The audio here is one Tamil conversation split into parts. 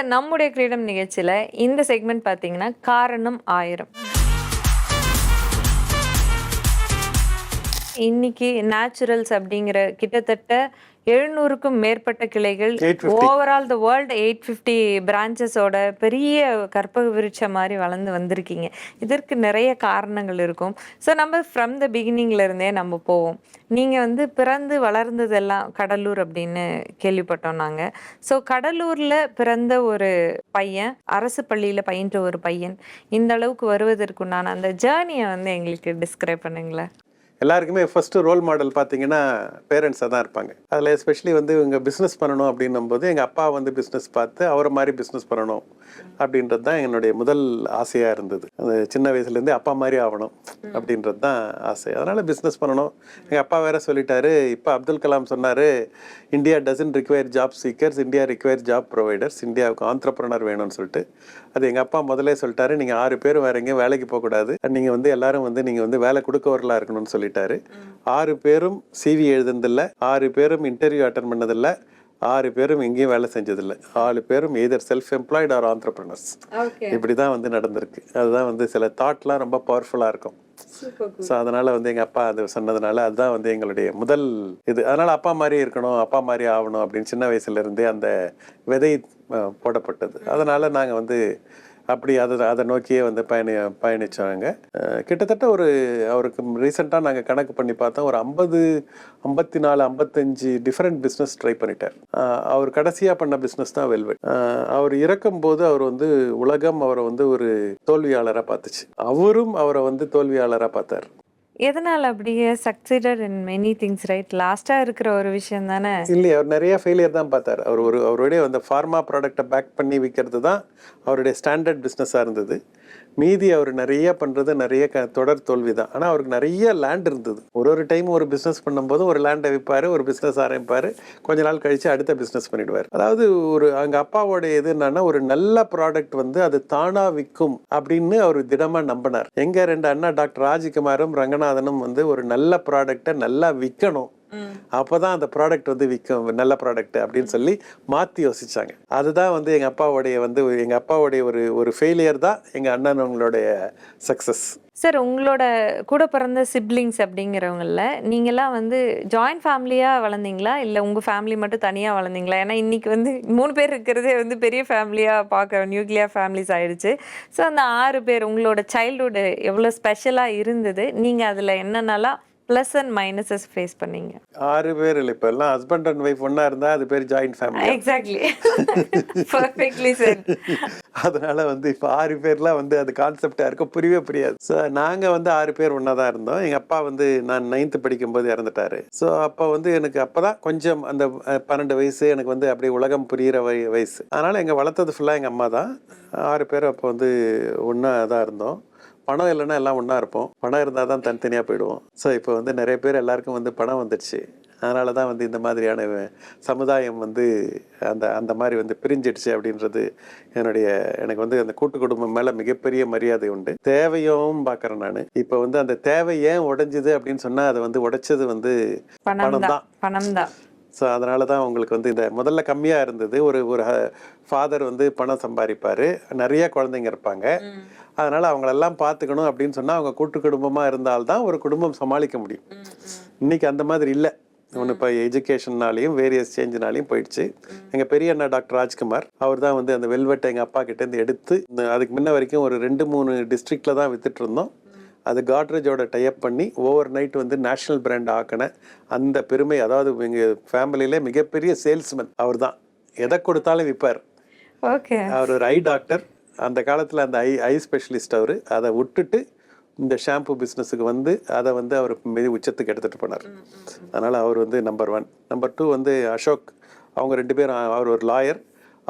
சார் நம்முடைய கிரீடம் நிகழ்ச்சியில் இந்த செக்மெண்ட் பார்த்தீங்கன்னா காரணம் ஆயிரம். இன்னைக்கு நேச்சுரல்ஸ் அப்படிங்கிற கிட்டத்தட்ட எழுநூறுக்கும் மேற்பட்ட கிளைகள். 850. Overall the world eight fifty பிரான்ச்சஸோட பெரிய கற்பக விருட்சம் மாதிரி வளர்ந்து வந்திருக்கீங்க. இதற்கு நிறைய காரணங்கள் இருக்கும். ஸோ நம்ம ஃப்ரம் த பிகினிங்ல இருந்தே நம்ம போவோம். நீங்கள் வந்து பிறந்து வளர்ந்ததெல்லாம் கடலூர் அப்படின்னு கேள்விப்பட்டோம் நாங்கள் ஸோ கடலூரில் பிறந்த ஒரு பையன் அரசு பள்ளியில் பயின்ற ஒரு பையன். இந்த அளவுக்கு வருவதற்குண்டான அந்த ஜேர்னியை வந்து எங்களுக்கு டிஸ்கிரைப் பண்ணுங்களேன். எல்லாருக்குமே ஃபஸ்ட்டு ரோல் மாடல் பார்த்தீங்கன்னா பேரண்ட்ஸாக தான் இருப்பாங்க. அதில் எஸ்பெஷலி வந்து இவங்க பிஸ்னஸ் பண்ணணும் அப்படின்னும் போது எங்கள் அப்பா வந்து பிஸ்னஸ் பார்த்து அவரை மாதிரி பிஸ்னஸ் பண்ணணும். அப்படின்றது தான் என்னுடைய முதல் ஆசையாக இருந்தது. அந்த சின்ன வயசுலேருந்தே அப்பா மாதிரி ஆகணும் அப்படின்றது தான் ஆசை. அதனால் பிஸ்னஸ் பண்ணணும். எங்கள் அப்பா வேற சொல்லிட்டாரு இப்போ அப்துல் கலாம் சொன்னார் India doesn't require job seekers India require job providers இந்தியாவுக்கு ஆண்டர்ப்ரனர் வேணும்னு சொல்லிட்டு. அது எங்கள் அப்பா முதலே சொல்லிட்டாரு நீங்கள் ஆறு பேர் வேற எங்கேயும் வேலைக்கு போகக்கூடாது நீங்கள் வந்து எல்லாரும் வந்து நீங்கள் வந்து வேலை கொடுக்கவர்களாக இருக்கணும்னு சொல்லிட்டாரு. ஆறு பேரும் சிவி எழுதுனதில்லை ஆறு பேரும் இன்டர்வியூ அட்டன் பண்ணதில்லை. ஆறு பேரும் எங்கேயும் வேலை செஞ்சதில்லை. ஆறு பேரும் either self employed or entrepreneurs இப்படி தான் வந்து நடந்திருக்கு. அதுதான் வந்து சில தாட்லாம் ரொம்ப பவர்ஃபுல்லாக இருக்கும். ஸோ அதனால் வந்து எங்கள் அப்பா அது சொன்னதுனால அதுதான் வந்து எங்களுடைய முதல் இது. அதனால் அப்பா மாதிரி இருக்கணும் அப்பா மாதிரி ஆகணும் அப்படின்னு சின்ன வயசுல இருந்தே அந்த விதை போடப்பட்டது. அதனால் நாங்கள் வந்து அப்படி அதை அதை நோக்கியே வந்து பயணி பயணித்தாங்க கிட்டத்தட்ட ஒரு அவருக்கு ரீசெண்டாக நாங்கள் கணக்கு பண்ணி பார்த்தோம். ஒரு ஐம்பது ஐம்பத்தி நாலு ஐம்பத்தஞ்சு டிஃப்ரெண்ட் பிஸ்னஸ் ட்ரை பண்ணிட்டார். அவர் கடைசியாக பண்ண பிஸ்னஸ் தான் வெல்வெட் அவர் இறக்கும்போது அவர் வந்து உலகம் அவரை வந்து ஒரு தோல்வியாளராக பார்த்துச்சு. அவரும் அவரை வந்து தோல்வியாளராக பார்த்தார். எதனால் அப்படியே succeeded in many things right லாஸ்ட்டாக இருக்கிற ஒரு விஷயம் தானே? இல்லையே அவர் நிறைய ஃபெயிலியர் தான் பார்த்தார். அவர் ஒரு அவருடைய அந்த ஃபார்மா ப்ராடக்ட்டை பேக் பண்ணி விற்கிறது தான் அவருடைய ஸ்டாண்டர்ட் பிஸ்னஸாக இருந்தது. மீதி அவர் நிறைய பண்ணுறது நிறைய க தொடர் தோல்வி தான் ஆனால் அவருக்கு நிறைய லேண்ட் இருந்தது. ஒரு ஒரு டைம் ஒரு பிஸ்னஸ் பண்ணும்போது ஒரு லேண்டை விற்பார் ஒரு பிஸ்னஸ் ஆரம்பிப்பார். கொஞ்ச நாள் கழித்து அடுத்த பிஸ்னஸ் பண்ணிடுவார். அதாவது ஒரு அவங்க அப்பாவோட இது என்னன்னா ஒரு நல்ல ப்ராடக்ட் வந்து அது தானாக விற்கும் அப்படின்னு அவர் திடமாக நம்பினார். எங்கள் ரெண்டு அண்ணா டாக்டர் ராஜ்குமாரும் ரங்கநாதனும் வந்து ஒரு நல்ல ப்ராடக்டை நல்லா விற்கணும் அப்பதான் அந்த ப்ராடக்ட் வந்து விற்கும் நல்ல ப்ராடக்ட் அப்படின்னு சொல்லி மாற்றி யோசிச்சாங்க. அதுதான் வந்து எங்கள் அப்பாவுடைய வந்து எங்கள் அப்பாவுடைய ஒரு ஒரு ஃபெயிலியர் தான் எங்கள் அண்ணனுங்களுடைய சக்ஸஸ் சார் உங்களோட கூட பிறந்த சிப்ளிங்ஸ் அப்படிங்கிறவங்கள நீங்களாம் வந்து ஜாயிண்ட் ஃபேமிலியாக வளர்ந்தீங்களா? இல்லை உங்கள் ஃபேமிலி மட்டும் தனியாக வளர்ந்தீங்களா? ஏன்னா இன்னைக்கு வந்து மூணு பேர் இருக்கிறதே வந்து பெரிய ஃபேமிலியாக பார்க்க நியூக்ளியர் ஃபேமிலிஸ் ஆயிடுச்சு. ஸோ அந்த ஆறு பேர் உங்களோட சைல்டுஹுட் எவ்வளோ ஸ்பெஷலாக இருந்தது? நீங்கள் அதில் என்னென்னலாம் ப்ளஸ் அண்ட் மைனஸஸ் ஃபேஸ் பண்ணீங்க. ஆறு பேர் இல்லை இப்போ எல்லாம் ஹஸ்பண்ட் அண்ட் ஒய்ஃப் ஒன்றா இருந்தால் அது பேர் joint family exactly perfectly sir அதனால வந்து இப்போ ஆறு பேர்லாம் வந்து அது கான்செப்டாக இருக்க புரியவே புரியாது. ஸோ நாங்கள் வந்து ஆறு பேர் ஒன்றா தான் இருந்தோம். எங்கள் அப்பா வந்து நான் நைன்த்து படிக்கும்போது இறந்துட்டாரு. ஸோ அப்போ வந்து எனக்கு அப்போ தான் கொஞ்சம் அந்த பன்னெண்டு வயசு எனக்கு வந்து அப்படியே உலகம் புரியிற வய வயசு. அதனால் எங்கள் வளர்த்தது ஃபுல்லாக எங்கள் அம்மா தான். ஆறு பேர் அப்போ வந்து ஒன்றா தான் இருந்தோம். பணம் இல்லைன்னா எல்லாம் ஒன்றா இருப்போம். பணம் இருந்தால் தான் தனித்தனியாக போயிடுவோம். ஸோ இப்போ வந்து நிறைய பேர் எல்லாருக்கும் வந்து பணம் வந்துடுச்சு. அதனால தான் வந்து இந்த மாதிரியான சமுதாயம் வந்து அந்த அந்த மாதிரி வந்து பிரிஞ்சிடுச்சு அப்படின்றது என்னுடைய எனக்கு வந்து அந்த கூட்டு குடும்பம் மேலே மிகப்பெரிய மரியாதை உண்டு. தேவையும் பார்க்குறேன் நான். இப்போ வந்து அந்த தேவை ஏன் உடைஞ்சுது அப்படின்னு சொன்னால் அதை வந்து உடைச்சது வந்து பணம் தான் பணம் தான் ஸோ அதனால தான் உங்களுக்கு வந்து இந்த முதல்ல கம்மியாக இருந்தது. ஒரு ஒரு ஃபாதர் வந்து பணம் சம்பாதிப்பார். நிறைய குழந்தைங்க இருப்பாங்க. அதனால் அவங்களெல்லாம் பார்த்துக்கணும் அப்படின்னு சொன்னால் அவங்க கூட்டு குடும்பமாக இருந்தால்தான் ஒரு குடும்பம் சமாளிக்க முடியும். இன்னைக்கு அந்த மாதிரி இல்லை. ஒன்று இப்போ எஜுகேஷன்னாலையும் வேரியஸ் சேஞ்சினாலையும் போயிடுச்சு. எங்கள் பெரிய அண்ணா டாக்டர் ராஜ்குமார் அவர் தான் வந்து அந்த வெல்வெட்டை எங்கள் அப்பா கிட்டேருந்து எடுத்து அதுக்கு முன்ன வரைக்கும் ஒரு ரெண்டு மூணு டிஸ்ட்ரிக்டில் தான் வித்துட்டு இருந்தோம் அது காட்ரேஜோட டைப் பண்ணி ஓவர் நைட் வந்து நேஷனல் பிராண்ட் ஆக்கின அந்த பெருமை அதாவது எங்கள் ஃபேமிலியிலே மிகப்பெரிய சேல்ஸ்மேன் அவர் தான் எதை கொடுத்தாலும் விற்பார் ஓகே. அவர் ஒரு ஐ டாக்டர் அந்த காலத்தில் அந்த ஐ ஐ ஸ்பெஷலிஸ்ட் அவர் அதை விட்டுட்டு இந்த ஷாம்பு பிஸ்னஸுக்கு வந்து அதை வந்து அவர் மிக உச்சத்துக்கு எடுத்துகிட்டு போனார். அதனால் அவர் வந்து நம்பர் ஒன் நம்பர் டூ வந்து அசோக். அவங்க ரெண்டு பேரும் அவர் ஒரு லாயர்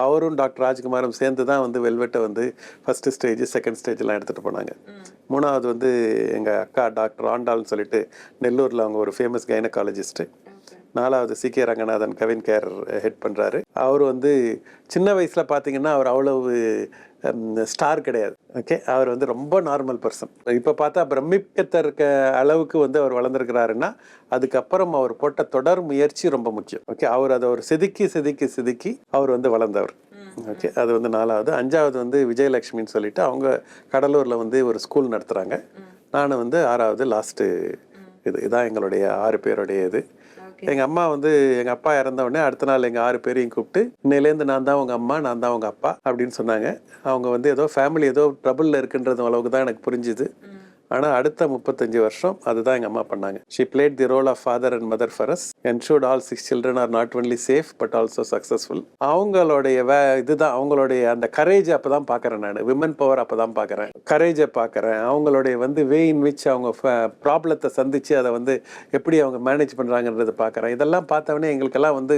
அவரும் டாக்டர் ராஜ்குமாரும் சேர்ந்து தான் வந்து வெல்வெட்டை வந்து ஃபஸ்ட்டு ஸ்டேஜ் செகண்ட் ஸ்டேஜ்லாம் எடுத்துகிட்டு போனாங்க. மூணாவது வந்து எங்கள் அக்கா டாக்டர் ஆண்டாள்னு சொல்லிட்டு நெல்லூரில் அவங்க ஒரு ஃபேமஸ் கைனகாலஜிஸ்ட்டு நாலாவது C K Ranganathan CavinKare head பண்ணுறாரு அவர் வந்து சின்ன வயசில் பார்த்தீங்கன்னா அவர் அவ்வளவு ஸ்டார் கிடையாது. ஓகே? அவர் வந்து ரொம்ப நார்மல் பர்சன். இப்போ பார்த்தா பிரமிக்கத்தக்க அளவுக்கு வந்து அவர் வளர்ந்துருக்கிறாருன்னா அதுக்கப்புறம் அவர் போட்ட தொடர் முயற்சி ரொம்ப முக்கியம். ஓகே? அவர் அதை ஒரு செதுக்கி செதுக்கி செதுக்கி அவர் வந்து வளர்ந்தவர். ஓகே? அது வந்து நாலாவது. அஞ்சாவது வந்து விஜயலட்சுமின்னு சொல்லிட்டு அவங்க கடலூரில் வந்து ஒரு ஸ்கூல் நடத்துகிறாங்க நான் வந்து ஆறாவது லாஸ்ட்டு இது. இதான் எங்களுடைய ஆறு பேருடைய இது. எங்கள் அம்மா வந்து எங்கள் அப்பா இறந்த உடனே அடுத்த நாள் எங்கள் ஆறு பேரையும் கூப்பிட்டு இன்னையிலேருந்து நான் தான் உங்கள் அம்மா நான் தான் உங்கள் அப்பா அப்படின்னு சொன்னாங்க. அவங்க வந்து ஏதோ ஃபேமிலி ஏதோ ட்ரபிளில் இருக்குன்றது அளவுக்கு தான் எனக்கு புரிஞ்சுது. ஆனால் அடுத்த முப்பத்தஞ்சு வருஷம் அதுதான் எங்கள் அம்மா பண்ணாங்க. She played the role of father and mother Faras as ensured all six children are not only safe but also successful அவங்களுடைய வே இதுதான் அவங்களுடைய அந்த கரேஜ் அப்போ தான் பார்க்குறேன் நான். விமன் பவர் அப்போ தான் பார்க்குறேன் கரேஜை பார்க்குறேன் அவங்களுடைய வந்து வே இன் விச் அவங்க ப்ராப்ளத்தை சந்தித்து அதை வந்து எப்படி அவங்க மேனேஜ் பண்ணுறாங்கன்றதை பார்க்குறேன் இதெல்லாம் பார்த்தவொடனே எங்களுக்கெல்லாம் வந்து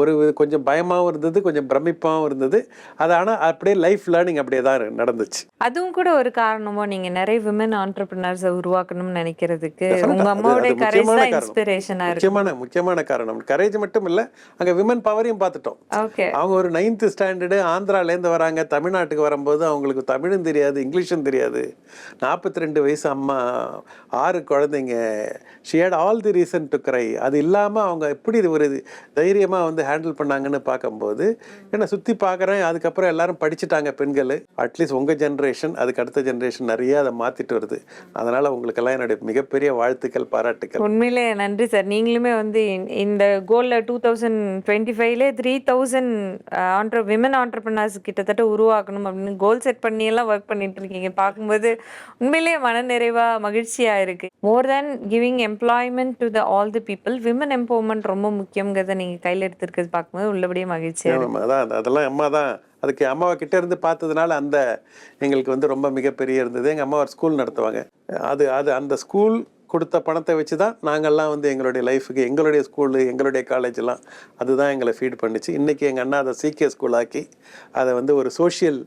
ஒரு கொஞ்சம் பயமாகவும் இருந்தது கொஞ்சம் பிரமிப்பாகவும் இருந்தது. அது ஆனால் அப்படியே லைஃப் லேர்னிங் அப்படியே தான் நடந்துச்சு. அதுவும் கூட ஒரு காரணமோ நீங்கள் நிறைய விமன் ஆண்டர்பிரினர்ஸை உருவாக்கணும்னு நினைக்கிறதுக்கு. உங்க அம்மாவுடைய கரேஜ் தான். இன்ஸ்பிரேஷனா இருக்கு முக்கியமான முக்கியமான காரணம். கரேஜ் மட்டும் இல்லை அங்கே விமன் பவரையும் பார்த்துட்டோம். ஓகே அவங்க ஒரு நைன்த் ஸ்டாண்டர்டு ஆந்திராலேருந்து வராங்க தமிழ்நாட்டுக்கு வரும்போது அவங்களுக்கு தமிழும் தெரியாது இங்கிலீஷும் தெரியாது. நாற்பத்தி ரெண்டு வயசு அம்மா ஆறு குழந்தைங்க she'd all the reason to cry அது இல்லாமல் அவங்க எப்படி இது ஒரு தைரியமாக வந்து ஹேண்டில் பண்ணாங்கன்னு பார்க்கும்போது ஏன்னா சுற்றி பார்க்குறேன் அதுக்கப்புறம் எல்லாரும் படிச்சுட்டாங்க பெண்கள். அட்லீஸ்ட் உங்கள் ஜென்ரேஷன் அதுக்கு அடுத்த ஜென்ரேஷன் நிறைய அதை மாற்றிட்டு வருது. அதனால் உங்களுக்கெல்லாம் என்னுடைய மிகப்பெரிய வாழ்த்துக்கள் பாராட்டுக்கள். உண்மையிலே நன்றி சார். நீங்களுமே வந்து இந்த- கோல்ல டூ தௌசண்ட் டுவெண்ட்டி ஃபைவ்ல த்ரீ தௌசண்ட் ஆண்டர் விமன் ஆண்டர்பிரினர்ஸ் கிட்டத்தட்ட உருவாக்கணும் அப்படின்னு கோல் செட் பண்ணி எல்லாம் ஒர்க் பண்ணிட்டு இருக்கீங்க பார்க்கும்போது உண்மையிலேயே மனநிறைவா மகிழ்ச்சியா இருக்கு. More than giving employment to the all the people women empowerment ரொம்ப முக்கியங்கிறத நீங்க கையில் எடுத்திருக்கிறது பார்க்கும்போது உள்ளபடியே மகிழ்ச்சியா இருக்கு. ஆமாம் அதான் அது- அதெல்லாம் அம்மா தான் அதுக்கு அம்மாவை கிட்டே இருந்து பார்த்ததுனால அந்த எங்களுக்கு வந்து ரொம்ப மிகப்பெரிய இருந்தது. எங்கள் அம்மா ஒரு ஸ்கூல் நடத்துவாங்க. அது அது அந்த ஸ்கூல் கொடுத்த பணத்தை வச்சு தான் நாங்கள்லாம் வந்து எங்களுடைய லைஃபுக்கு எங்களுடைய ஸ்கூலு எங்களுடைய காலேஜ்லாம் அதுதான் எங்களை ஃபீட் பண்ணுச்சு. இன்றைக்கி எங்கள் அண்ணா அதை சீக்கிய ஸ்கூல் ஆக்கி அதை வந்து ஒரு சோஷியல்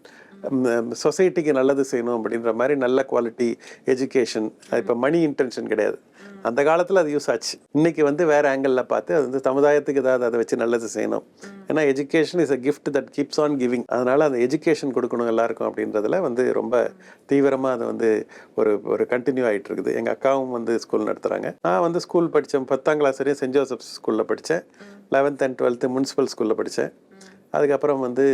சொசைட்டிக்கு நல்லது செய்யணும் அப்படின்ற மாதிரி நல்ல குவாலிட்டி எஜுகேஷன் இப்போ மணி இன்டென்ஷன் கிடையாது. அந்த காலத்தில் அது யூஸ் ஆச்சு. இன்னைக்கு வந்து வேறு ஆங்கிளில் பார்த்து அது வந்து சமுதாயத்துக்கு ஏதாவது அதை வச்சு நல்லது செய்யணும். ஏன்னா education is a gift that keeps on giving அதனால் அந்த எஜுகேஷன் கொடுக்கணும் எல்லாருக்கும் அப்படின்றதுல வந்து ரொம்ப தீவிரமாக அது வந்து ஒரு ஒரு கண்டினியூ ஆகிட்டு இருக்குது. எங்கள் அக்காவும் வந்து ஸ்கூல் நடத்துகிறாங்க நான் வந்து ஸ்கூல் படித்தேன் பத்தாம் கிளாஸ் வரையும் சென்ட் ஜோசப்ஸ் ஸ்கூலில் படித்தேன் லெவன்த் அண்ட் டுவெல்த்து முனிசிபல் ஸ்கூலில் படித்தேன் அதுக்கப்புறம் வந்து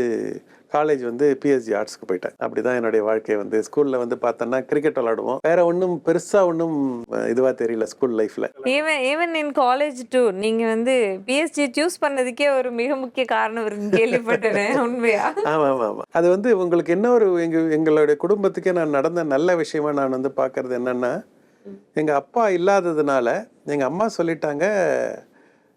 காலேஜ் வந்து பிஎஸ்ஜி ஆர்ட்ஸ்க்கு போயிட்டேன். அப்படி தான் என்னுடைய வாழ்க்கை வந்து. ஸ்கூலில் வந்து பார்த்தோன்னா கிரிக்கெட் விளாடுவோம் வேற ஒன்றும் பெருசாக ஒன்றும் இதுவாக தெரியல ஸ்கூல் லைஃப்பில் even even in college too நீங்க வந்து பிஎஸ்டி சூஸ் பண்ணதுக்கே ஒரு மிக முக்கிய காரணம் இருக்குன்னு கேள்விப்பட்டேன் உண்மையா? ஆமாம் ஆமாம் ஆமாம் அது வந்து உங்களுக்கு என்ன ஒரு எங்கள் எங்களுடைய குடும்பத்துக்கே நான் நடந்த நல்ல விஷயமா நான் வந்து பார்க்கறது என்னன்னா எங்கள் அப்பா இல்லாததுனால எங்கள் அம்மா சொல்லிட்டாங்க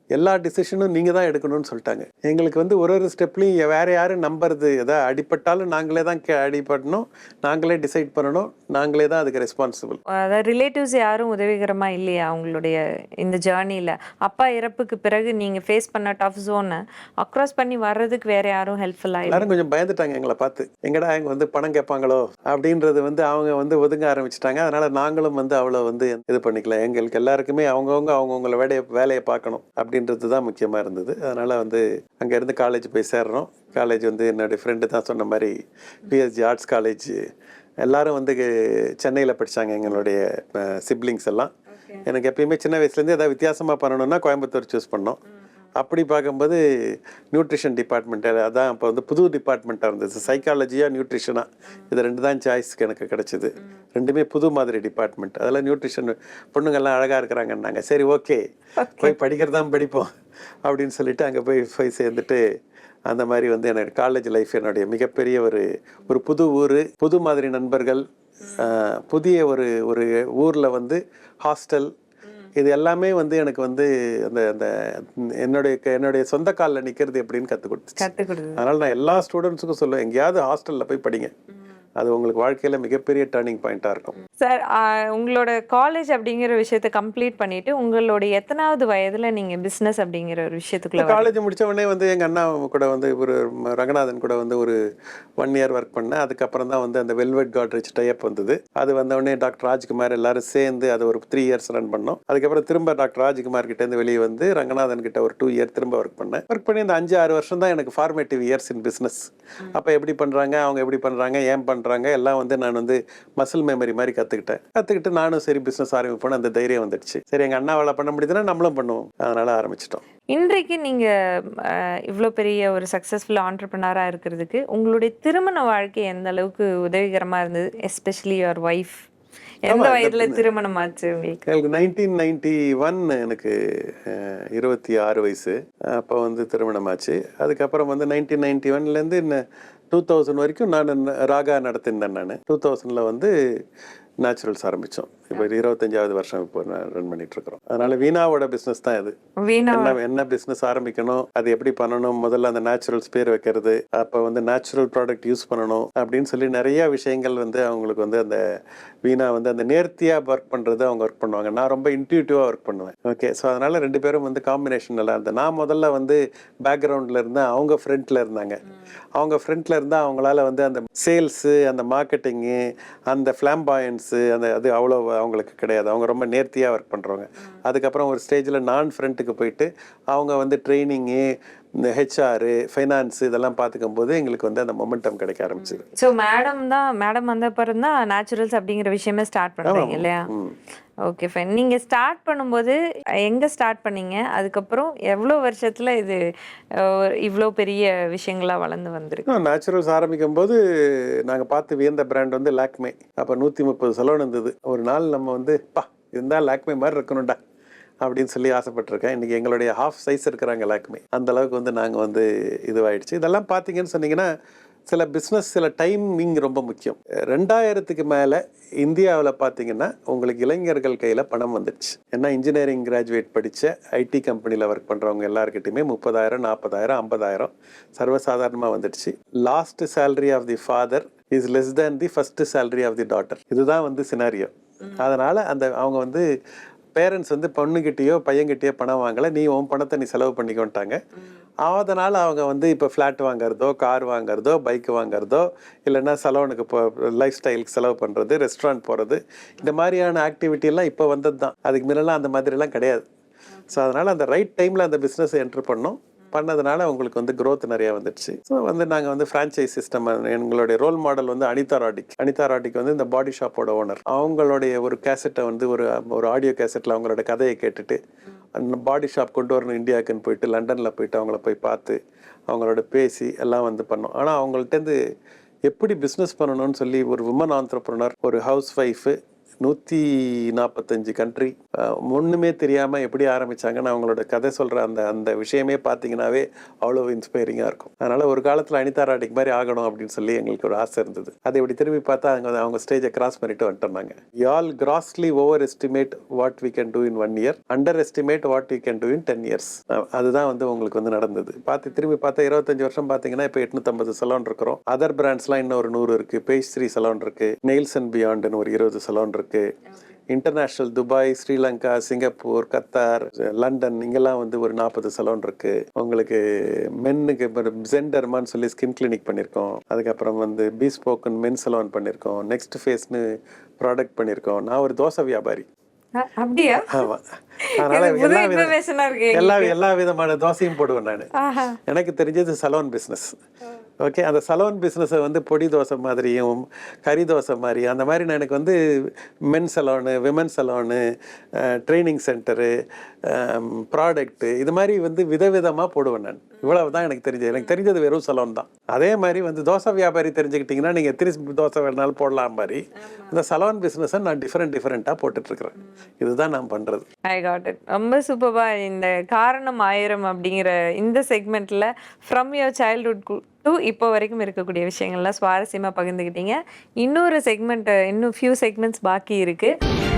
எல்லா டிசிஷனும் நீங்கள் தான் எடுக்கணும்னு சொல்லிட்டாங்க. எங்களுக்கு வந்து ஒரு ஒரு ஸ்டெப்லையும் வேற யாரும் நம்புறது எதாவது அடிபட்டாலும் நாங்களே தான் கே- அடிபடணும். நாங்களே டிசைட் பண்ணணும். நாங்களே தான் அதுக்கு ரெஸ்பான்சிபிள் அதாவது ரிலேட்டிவ்ஸ் யாரும் உதவிகரமா இல்லையா அவங்களுடைய இந்த ஜேர்னியில் அப்பா இறப்புக்கு பிறகு நீங்க ஃபேஸ் பண்ண டஃப் ஜோனை அக்ராஸ் பண்ணி வர்றதுக்கு வேற யாரும் ஹெல்ப்ஃபுல்லா இல்லை எல்லாரும் கொஞ்சம் பயந்துட்டாங்க எங்களை பார்த்து. எங்கடா எங்க வந்து பணம் கேட்பாங்களோ? அப்படின்றது வந்து அவங்க வந்து ஒதுங்க ஆரம்பிச்சிட்டாங்க. அதனால நாங்களும் வந்து அவ்வளோ வந்து இது பண்ணிக்கல. எங்களுக்கு எல்லாருக்குமே அவங்கவுங்க அவங்கவுங்கள வேலையை வேலையை பார்க்கணும். அப்படின்றது தான் முக்கியமாக இருந்தது. அதனால வந்து அங்கேருந்து காலேஜ் போய் சேர்றோம். காலேஜ் வந்து என்னுடைய ஃப்ரெண்டு தான் சொன்ன மாதிரி பிஎஸ்ஜி ஆர்ட்ஸ் காலேஜ் எல்லாரும் வந்து சென்னையில் படித்தாங்க எங்களுடைய சிப்ளிங்ஸ் எல்லாம். எனக்கு எப்பயுமே சின்ன வயசுலேருந்து ஏதாவது வித்தியாசமாக பண்ணணும்னா கோயம்புத்தூர் சூஸ் பண்ணோம். அப்படி பார்க்கும்போது நியூட்ரிஷன் டிபார்ட்மெண்ட் அதான் அப்போ வந்து புது டிபார்ட்மெண்ட்டாக இருந்தது. சைக்காலஜியாக நியூட்ரிஷனாக இது ரெண்டு தான் சாய்ஸ்க்கு எனக்கு கிடச்சிது. ரெண்டுமே புது மாதிரி டிபார்ட்மெண்ட் அதெல்லாம் நியூட்ரிஷன் பொண்ணுங்கள்லாம் அழகாக இருக்கிறாங்கன்னாங்க. சரி ஓகே போய் படிக்கிறது தான் படிப்போம். அப்படின்னு சொல்லிட்டு அங்கே போய் போய் சேர்ந்துட்டு அந்த மாதிரி வந்து எனக்கு காலேஜ் லைஃப் என்னுடைய மிகப்பெரிய ஒரு ஒரு புது ஊர் புது மாதிரி நண்பர்கள் புதிய ஒரு ஒரு ஊரில் வந்து ஹாஸ்டல் இது எல்லாமே வந்து எனக்கு வந்து அந்த அந்த என்னுடைய என்னுடைய சொந்த காலில் நிற்கிறது எப்படின்னு கற்றுக் கொடுத்துச்சு. கற்றுக் கொடுது அதனால் நான் எல்லா ஸ்டூடெண்ட்ஸுக்கும் சொல்லுவேன் எங்கேயாவது ஹாஸ்டலில் போய் படிங்க. அது உங்களுக்கு வாழ்க்கையில் மிகப்பெரிய டேர்னிங் பாயிண்ட்டாக இருக்கும். சார் உங்களோட காலேஜ் அப்படிங்கிற விஷயத்தை கம்ப்ளீட் பண்ணிட்டு உங்களோட எத்தனாவது வயதுல நீங்க பிசினஸ் அப்படிங்கிற ஒரு விஷயத்துக்குள்ள? காலேஜ் முடிச்ச உடனே வந்து எங்கள் அண்ணா கூட வந்து ஒரு ரங்கநாதன் கூட வந்து ஒரு ஒன் இயர் ஒர்க் பண்ணேன். அதுக்கப்புறம் தான் வந்து அந்த வெல்வெட் காட்ரேஜ் டைப் வந்தது. அது வந்த உடனே டாக்டர் ராஜ்குமார் எல்லாரும் சேர்ந்து அது ஒரு த்ரீ இயர்ஸ் ரன் பண்ணோம். அதுக்கப்புறம் திரும்ப டாக்டர் ராஜ்குமார் கிட்டேருந்து வெளியே வந்து ரங்கநாதன் கிட்ட ஒரு டூ இயர் திரும்ப ஒர்க் பண்ணேன். ஒர்க் பண்ணி இந்த அஞ்சு ஆறு வருஷம் தான் எனக்கு ஃபார்மேட்டிவ் இயர்ஸ் இன் பிஸ்னஸ் அப்போ எப்படி பண்ணுறாங்க அவங்க எப்படி பண்ணுறாங்க ஏன் பண்ணுறாங்க பண்ணுறாங்க எல்லாம் வந்து நான் வந்து மசில் மெமரி மாதிரி கற்றுக்கிட்டேன் கற்றுக்கிட்டு நானும் சரி பிஸ்னஸ் ஆரம்பிப்போன்னு அந்த தைரியம் வந்துடுச்சு. சரி எங்கள் அண்ணாவால் பண்ண முடியுதுன்னா நம்மளும் பண்ணுவோம். அதனால் ஆரம்பிச்சிட்டோம். இன்றைக்கு நீங்கள் இவ்வளோ பெரிய ஒரு சக்ஸஸ்ஃபுல் ஆண்டர்பனராக இருக்கிறதுக்கு உங்களுடைய திருமண வாழ்க்கை எந்த அளவுக்கு உதவிகரமாக இருந்தது? எஸ்பெஷலி யுவர் ஒய்ஃப் எந்த வயதில் திருமணம் ஆச்சு உங்களுக்கு? நைன்டீன் நைன்டி ஒன் எனக்கு இருபத்தி ஆறு வயசு. அப்போ வந்து திருமணமாச்சு அதுக்கப்புறம் வந்து நைன்டீன் நைன்டி ஒன்லேருந்து டூ தௌசண்ட் வரைக்கும் நான் ராகா நடத்தினேன் நான். டூ தௌசண்டில் வந்து நேச்சுரல்ஸ் ஆரம்பித்தோம் இப்போ இருபத்தஞ்சாவது வருஷம் இப்போ ரன் பண்ணிட்டு இருக்கிறோம் அதனால வீணாவோட பிஸ்னஸ் தான் இது. வீணா என்ன என்ன பிஸ்னஸ் ஆரம்பிக்கணும் அது எப்படி பண்ணணும் முதல்ல அந்த நேச்சுரல்ஸ் பேர் வைக்கிறது அப்போ வந்து நேச்சுரல் ப்ராடக்ட் யூஸ் பண்ணணும் அப்படின்னு சொல்லி நிறைய விஷயங்கள் வந்து அவங்களுக்கு வந்து அந்த வீணா வந்து அந்த நேர்த்தியாக ஒர்க் பண்ணுறது அவங்க ஒர்க் பண்ணுவாங்க. நான் ரொம்ப இன்ட்யூட்டிவாக ஒர்க் பண்ணுவேன். ஓகே ஸோ அதனால ரெண்டு பேரும் வந்து காம்பினேஷன் நல்லா இருந்தது நான் முதல்ல வந்து பேக்ரவுண்டில் இருந்தேன் அவங்க ஃப்ரண்ட்டில் இருந்தாங்க. அவங்க ஃப்ரண்ட்டில் இருந்தால் அவங்களால வந்து அந்த சேல்ஸு அந்த மார்க்கெட்டிங்கு அந்த ஃப்ளாம்பாயன்ஸு அந்த அது அவ்வளோ அவங்களுக்கு கிடையாது. அவங்க ரொம்ப நேர்த்தியாக ஒர்க் பண்ணுறவங்க அதுக்கப்புறம் ஒரு ஸ்டேஜில் நான் ஃப்ரண்ட்டுக்கு போயிட்டு அவங்க வந்து ட்ரைனிங்கு இந்த ஹெச்ஆர் ஃபைனான்ஸ் இதெல்லாம் பார்த்துக்கும் போது எங்களுக்கு வந்து அந்த மொமெண்டம் கிடைக்க ஆரம்பிச்சது. ஸோ மேடம் தான் மேடம் வந்த அப்புறம் தான் நேச்சுரல்ஸ் அப்படிங்கிற விஷயமே ஸ்டார்ட் பண்ணுறீங்க இல்லையா. ஓகே ஃபைன் நீங்கள் ஸ்டார்ட் பண்ணும்போது எங்கே ஸ்டார்ட் பண்ணீங்க? அதுக்கப்புறம் எவ்வளோ வருஷத்தில் இது இவ்வளோ பெரிய விஷயங்களாக வளர்ந்து வந்திருக்கு? நேச்சுரல்ஸ் ஆரம்பிக்கும் போது நாங்கள் பார்த்து வியந்த பிராண்ட் வந்து லாக்மே. அப்போ நூற்றி முப்பது செலவு இருந்தது. ஒரு நாள் நம்ம வந்து பா இருந்தால் லாக்மே மாதிரி இருக்கணும்டா அப்படின்னு சொல்லி ஆசைப்பட்டிருக்கேன். இன்றைக்கி எங்களுடைய ஹாஃப் சைஸ் இருக்கிறாங்க லாக்மே. அந்த அளவுக்கு வந்து நாங்கள் வந்து இதுவாகிடுச்சு இதெல்லாம் பார்த்தீங்கன்னு சொன்னீங்கன்னா சில பிஸ்னஸ் சில டைமிங் ரொம்ப முக்கியம். ரெண்டாயிரத்துக்கு மேலே இந்தியாவில் பார்த்தீங்கன்னா உங்களுக்கு இளைஞர்கள் கையில் பணம் வந்துடுச்சு. ஏன்னா இன்ஜினியரிங் கிராஜுவேட் படித்த ஐடி கம்பெனியில் ஒர்க் பண்ணுறவங்க எல்லாருக்கிட்டையுமே முப்பதாயிரம் நாற்பதாயிரம் ஐம்பதாயிரம் சர்வசாதாரணமாக வந்துடுச்சு. Last salary of the father is less than the first salary of the daughter இதுதான் வந்து சினாரியோ அதனால் அந்த அவங்க வந்து பேரண்ட்ஸ் வந்து பொண்ணுக்கிட்டேயோ பையன்கிட்டயோ பணம் வாங்கலை. நீ உன் பணத்தை நீ செலவு பண்ணிக்கோன்ட்டாங்க. அதனால் அவங்க வந்து இப்போ ஃப்ளாட் வாங்குறதோ கார் வாங்குறதோ பைக் வாங்குறதோ இல்லைன்னா சலோனுக்கு போ லைஃப் ஸ்டைலுக்கு செலவு பண்ணுறது ரெஸ்டாரண்ட் போகிறது இந்த மாதிரியான ஆக்டிவிட்டிலாம் இப்போ வந்தது தான் அதுக்கு முன்னெல்லாம் அந்த மாதிரிலாம் கிடையாது. ஸோ அதனால் அந்த ரைட் டைமில் அந்த பிஸ்னஸை என்ட்ரு பண்ணோம். பண்ணதுனால உங்களுக்கு வந்து க்ரோத் நிறைய வந்துடுச்சு. ஸோ வந்து நாங்கள் வந்து ஃப்ரான்ச்சைஸ் சிஸ்டம் எங்களுடைய ரோல் மாடல் வந்து அனிதா ராடிக். அனிதா ராடிக் வந்து இந்த பாடி ஷாப்போட ஓனர் அவங்களுடைய ஒரு கேசட்டை வந்து ஒரு ஒரு ஆடியோ கேசட்டில் அவங்களோட கதையை கேட்டுட்டு அந்த பாடி ஷாப் கொண்டு வரணும் இந்தியாவுக்குன்னு போயிட்டு லண்டனில் போயிட்டு அவங்கள போய் பார்த்து அவங்களோட பேசி எல்லாம் வந்து பண்ணோம். ஆனால் அவங்கள்ட்டேருந்து எப்படி பிஸ்னஸ் பண்ணணும்னு சொல்லி ஒரு உமன் ஆண்டர்ப்ரனர் ஒரு ஹவுஸ் ஒய்ஃபு நூற்றி நாற்பத்தஞ்சு கண்ட்ரி ஒன்றுமே தெரியாமல் எப்படி ஆரம்பித்தாங்கன்னு அவங்களோட கதை சொல்கிற அந்த அந்த விஷயமே பார்த்தீங்கன்னாவே அவ்வளோ இன்ஸ்பைரிங்காக இருக்கும். அதனால் ஒரு காலத்தில் அனிதா ராடிக் மாதிரி ஆகணும் அப்படின்னு சொல்லி எங்களுக்கு ஒரு ஆசை இருந்தது. அதை இப்படி திரும்பி பார்த்தா அவங்க அவங்க ஸ்டேஜை கிராஸ் பண்ணிட்டு வந்துட்டோம் y'all grossly overestimate what we can do in one year underestimate what we can do in ten years அதுதான் வந்து உங்களுக்கு வந்து நடந்தது. பார்த்து திரும்பி பார்த்தா இருபத்தஞ்சு வருஷம் பார்த்தீங்கன்னா இப்போ எட்நூத்தம்பது சலோன் இருக்கிறோம். அதர் பிராண்ட்ஸ்லாம் இன்னும் ஒரு நூறு இருக்குது பேஸ்ட்ரி சலோன் இருக்குது நெயில்ஸ் அண்ட் பியாண்டுன்னு ஒரு இருபது சலோன் இருக்கு. International Dubai Sri Lanka Singapore Qatar London இங்கெல்லாம் வந்து ஒரு நாற்பது சலோன் இருக்கு. உங்களுக்கு மென்னுக்கு ஜெண்டர்மான்னு சொல்லி ஸ்கின் கிளினிக் பண்ணியிருக்கோம் அதுக்கப்புறம் வந்து பீஸ்போக்கன் மென் சலோன் பண்ணியிருக்கோம் நெக்ஸ்ட் ஃபேஸ்னு ப்ராடக்ட் பண்ணியிருக்கோம் நான் ஒரு தோசை வியாபாரி. அப்படியா? ஆமா. அதனால எல்லா வித இன்ஃபர்மேஷனாக இருக்கு எல்லா எல்லா விதமான தோசையும் போடுவேன் நான். எனக்கு தெரிஞ்சது சலோன் பிஸ்னஸ் ஓகே அந்த சலோன் பிஸ்னஸை வந்து பொடி தோசை மாதிரியும் கறி தோசை மாதிரி அந்த மாதிரி நான் எனக்கு வந்து men salon women salon training centre product இது மாதிரி வந்து விதவிதமாக போடுவேன் நான். இவ்வளவு தான் எனக்கு தெரிஞ்சது. எனக்கு தெரிஞ்சது வெறும் சலோன் தான். அதே மாதிரி வந்து தோசை வியாபாரி தெரிஞ்சுக்கிட்டிங்கன்னா நீங்கள் எத்தனை தோசை வேணாலும் போடலாம் மாதிரி இந்த சலோன் பிஸ்னஸை நான் டிஃப்ரெண்ட் டிஃப்ரெண்ட்டாக போட்டுட்ருக்குறேன். இதுதான் நான் பண்ணுறது ஐ காட் இட் ரொம்ப சூப்பர்பா இந்த காரணம் ஆயிரம் அப்படிங்கிற இந்த செக்மெண்ட்ல ஃப்ரம் யுவர் சைல்ட்ஹுட் டு இப்போ வரைக்கும் இருக்கக்கூடிய விஷயங்கள்லாம் சுவாரஸ்யமாக பகிர்ந்துக்கிட்டீங்க இன்னொரு செக்மெண்ட் இன்னும் ஃபியூ செக்மெண்ட்ஸ் பாக்கி இருக்குது